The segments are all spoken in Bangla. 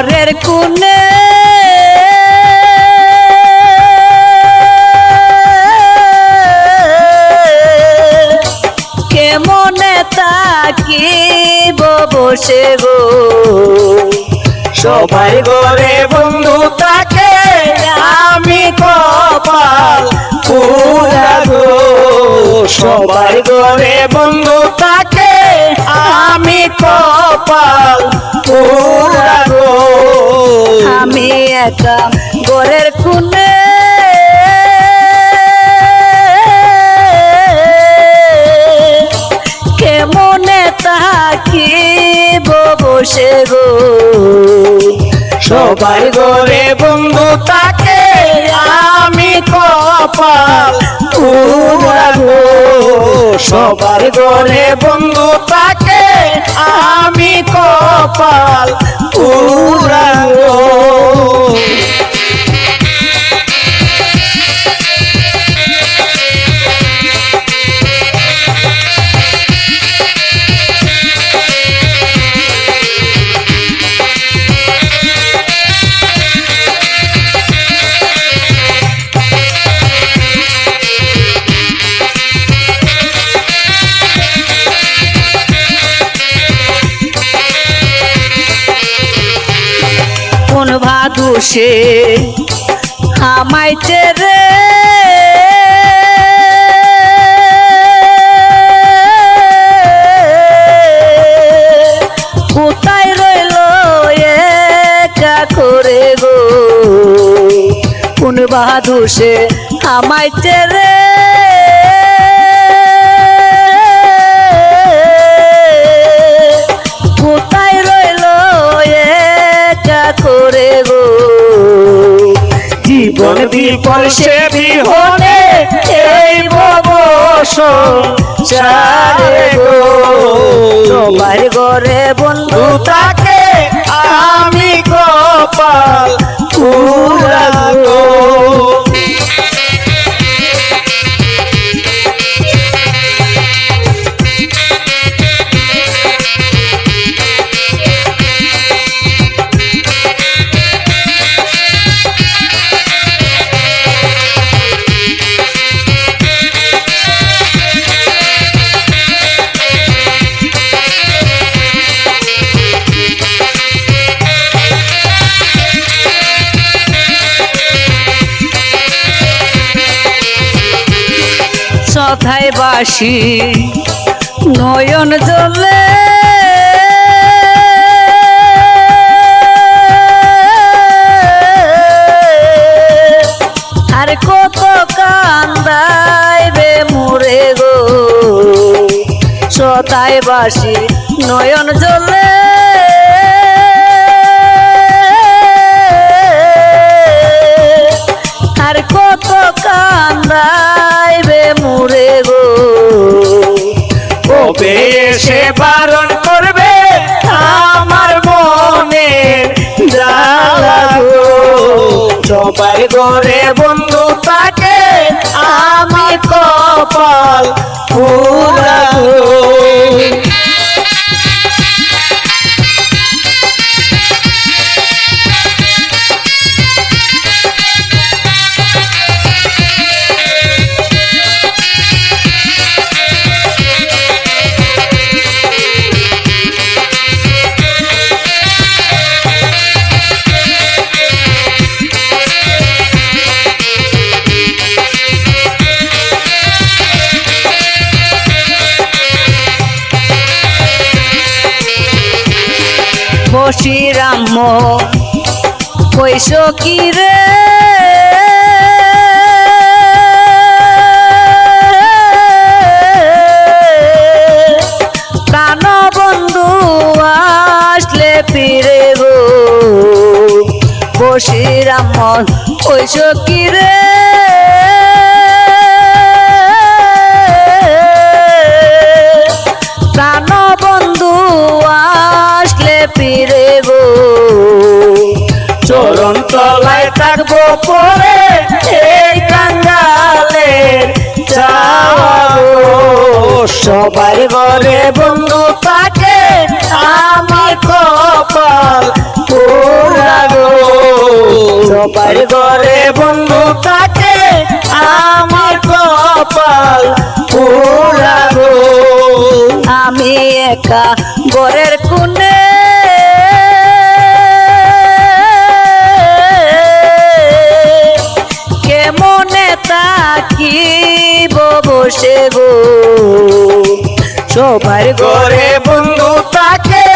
ঘরের কোণে। কেমনে তাকিব বসে গো? সবাই ঘরে বন্ধু, তাকে আমি কপাল পুরা গো সবাই ঘরে বন্ধু, তাকে আমি কপাল বসে গো। সবাই ঘরে বন্ধু তাকে আমি কপাল পুরা গো। সবার বন্ধু তাকে আমি কপাল গো। কোন আমায় চেরে। কোথায় রইল একা করে গো? কোন বাহাদুষে আমায় রে বিপল সে বিহনে এই ববস চারে গো। সবার বন্ধু বন্ধু তাকে আমি গোপাল পুরা সথায় বাসি, নয়ন জলে। আর কত কান্দাইবে মোরে গো। সতায় বাসি, নয়ন জলে। আর কত কান্দাইবে মোরে গো। কবে এসে বারণ করবে আমার মনে জ্বালা গো? সবাই ঘরে বন্ধু তাকে আমি কপাল পুরা গো। বসিরাম কইস কি রে? প্রাণ বন্ধু আসলে ফিরে গো। বসিরাম কইস কি রে? থাকব পরে এই কাঙ্গালের সবাই ঘরে বন্ধু তাকে আমি কপাল কপাল পুরা গো। সবার ঘরে বন্ধু থাকে আমার কপাল পুরা গো। আমি একা বসে গো সবার ঘরে বন্ধু থাকে,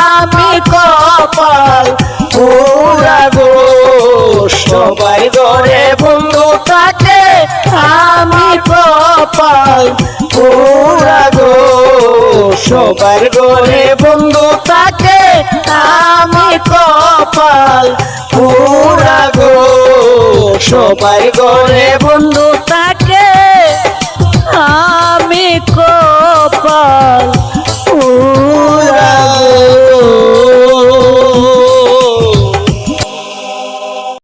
আমি কপাল পুরা গো সবাই ঘরে বন্ধু থাকে, আমি কপাল পুরা গো সবার ঘরে বন্ধু থাকে, আমি কপাল পুরা গো সবাই ঘরে বন্ধু তাকে আমি কপাল উড়াবো।